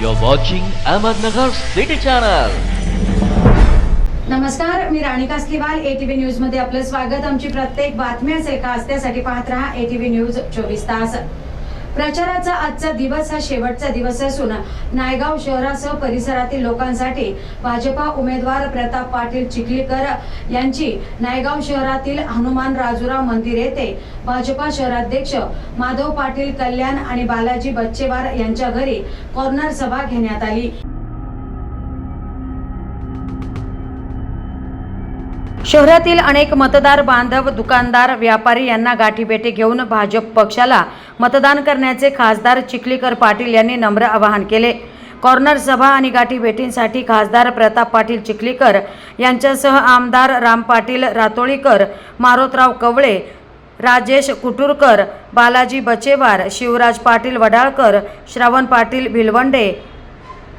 You're watching Ahmednagar city channel नमस्कार मी राणी Kasliwal ATV न्यूजमध्ये आपलं स्वागत. आमची प्रत्येक बातमी असेल का त्यासाठी पाहत राहा एटीव्ही न्यूज चोवीस तास. प्रचाराचा आजचा दिवस हा शेवटचा दिवस असून नायगाव शहरासह परिसरातील लोकांसाठी भाजपा उमेदवार प्रताप पाटील चिखलीकर यांची नायगाव शहरातील हनुमान राजुरा मंदिर येथे भाजपा शहराध्यक्ष माधव पाटील कल्याण आणि बालाजी बच्चेवार यांच्या घरी कॉर्नर सभा घेण्यात आली. शहरातील अनेक मतदार बांधव दुकानदार व्यापारी यांना गाठीभेटी घेऊन भाजप पक्षाला मतदान करण्याचे खासदार चिखलीकर पाटील यांनी नम्र आवाहन केले. कॉर्नर सभा आणि गाठीभेटींसाठी खासदार प्रताप पाटील चिखलीकर यांच्यासह आमदार राम पाटील रातोळीकर मारोतराव कवळे राजेश कुटुरकर बालाजी बचेवार शिवराज पाटील वडाळकर श्रावण पाटील भिलवंडे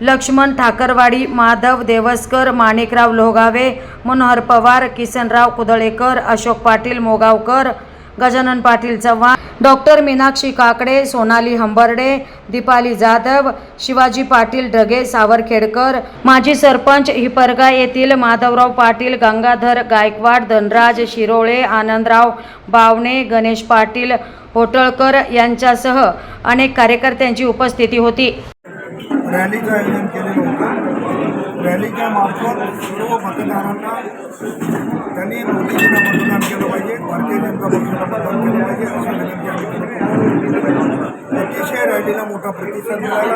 लक्ष्मण ठाकरवाडी माधव देवसकर माणिकराव लोहगावे मनोहर पवार किसनराव कुदळेकर अशोक पाटील मोगावकर गजानन पाटील चव्हाण डॉक्टर मीनाक्षी काकडे सोनाली हंबर्डे दीपाली जाधव शिवाजी पाटील ढगे सावरखेडकर माजी सरपंच हिपरगा येथील माधवराव पाटील गंगाधर गायकवाड धनराज शिरोळे आनंदराव बावणे गणेश पाटील होटळकर यांच्यासह अनेक कार्यकर्त्यांची उपस्थिती होती. रॅलीचं आयोजन केलेलं होतं. रॅलीच्या मार्फत सर्व मतदारांना त्यांनी मोदीजींना मतदान केलं पाहिजे भारतीय जनता पक्षाला मतदान केलं पाहिजे अशी विनंती आम्ही अतिशय रॅलीला मोठा प्रतिसाद मिळाला.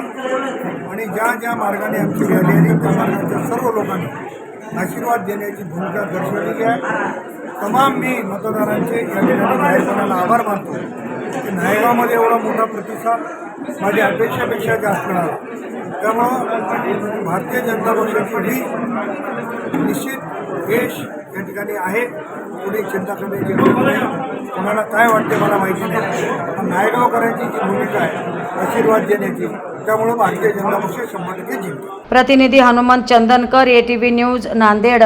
आणि ज्या ज्या मार्गाने आमची रॅली आली त्या मार्गाच्या सर्व लोकांनी आशीर्वाद देण्याची भूमिका दर्शवलेली आहे. तमाम मी मतदारांचे या ठिकाणी जाहीरपणाला आभार मानतो. की नायगावमध्ये एवढा मोठा प्रतिसाद माझ्या अपेक्षापेक्षा जास्त मिळाला. त्यामुळं भारतीय जनता पक्षासाठी निश्चित यश या ठिकाणी आहे. कुणी चिंता करण्याची गरज नाही. कोणाला काय वाटते मला माहिती नाही. नायगावकरांची जी भूमिका आहे आशीर्वाद देण्याची त्यामुळं भारतीय जनता पक्ष शंभर टक्के जिंकतो. प्रतिनिधी हनुमंत चंदनकर एटीव्ही न्यूज नांदेड.